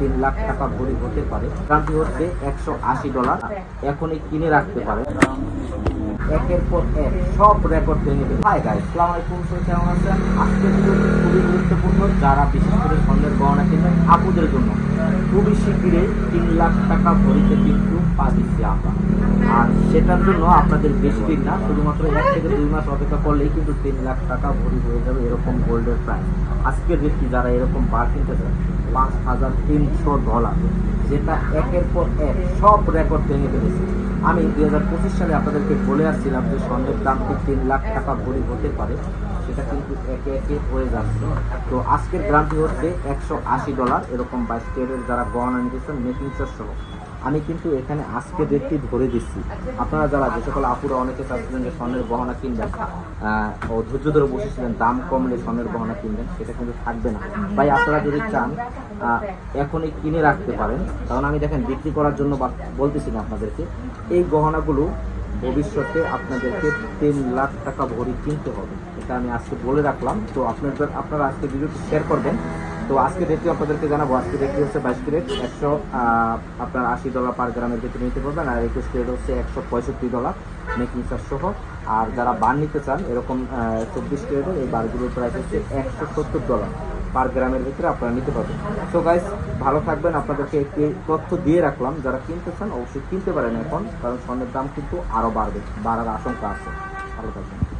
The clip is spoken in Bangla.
তিন লাখ টাকা ভরি হতে পারে। দামটি হচ্ছে একশো আশি ডলার। এখনই কিনে রাখতে পারে একের পর এক সব রেকর্ড ভেঙে দেবে। হাই গাইস আসসালামু আলাইকুম, সবাই কেমন আছেন? আজকের ভিডিও খুবই গুরুত্বপূর্ণ। যারা বিশেষ করে স্বর্ণের গহনা কিনবেন, আপুদের জন্য। খুবই শীঘ্রই তিন লাখ টাকা ভরিতে কিন্তু পা দিচ্ছি আমরা। আর সেটার জন্য আপনাদের বেশি দিন না, শুধুমাত্র এক থেকে দুই মাস অপেক্ষা করলেই কিন্তু তিন লাখ টাকা ভরি হয়ে যাবে এরকম গোল্ডের প্রাইস আজকের ব্যক্তি যারা এরকম বার কিনতে চান পাঁচ হাজার তিনশো ডলার, যেটা একের পর এক সব রেকর্ড ভেঙে ফেলেছে। আমি দুই হাজার পঁচিশ সালে আপনাদেরকে বলে আসছিলাম যে স্বর্ণের দামটি তিন লাখ টাকা ভরি হতে পারে, সেটা কিন্তু একে একে হয়ে যাচ্ছে। তো আজকের গ্রামটি হচ্ছে একশো আশি ডলার, এরকম বাইশ ক্যারেটের যারা গহনা নিতেছেন মেকিং চার্জ সহ। আমি কিন্তু এখানে আজকে রেটটি ধরে দিচ্ছি। আপনারা যারা যে সকল আপুরা অনেকে চাচ্ছিলেন যে স্বর্ণের গহনা কিনবেন ও ধৈর্য ধরে বসেছিলেন, দাম কমলে স্বর্ণের গহনা কিনবেন, সেটা কিন্তু থাকবে না। ভাই, আপনারা যদি চান এখনই কিনে রাখতে পারেন। কারণ আমি দেখেন, বিক্রি করার জন্য বলতেছি না আপনাদেরকে, এই গহনাগুলো ভবিষ্যতে আপনাদেরকে তিন লাখ টাকা ভরি কিনতে হবে। এটা আমি আজকে বলে রাখলাম। তো আপনাদের, আপনারা আজকে ভিডিওটি শেয়ার করবেন। তো আজকে রেটটি আপনাদেরকে জানাব। আজকে রেটটি হচ্ছে বাইশ ক্যারেট, একশো আপনার আশি ডলার পার গ্রামের ভিতরে নিতে পারবেন। আর একুশ ক্যারেট হচ্ছে একশো পঁয়ষট্টি ডলার মেকিং চার্জ সহ। আর যারা বার নিতে চান, এরকম চব্বিশ ক্যারেটের এই বারগুলোর প্রাইস হচ্ছে একশো সত্তর ডলার পার গ্রামের ভিতরে আপনারা নিতে পারবেন। সো গাইস ভালো থাকবেন। আপনাদেরকে একটি তথ্য দিয়ে রাখলাম। যারা কিনতে চান অবশ্যই কিনতে পারেন এখন, কারণ স্বর্ণের দাম কিন্তু আরও বাড়বে, বাড়ার আশঙ্কা আছে। ভালো থাকবেন।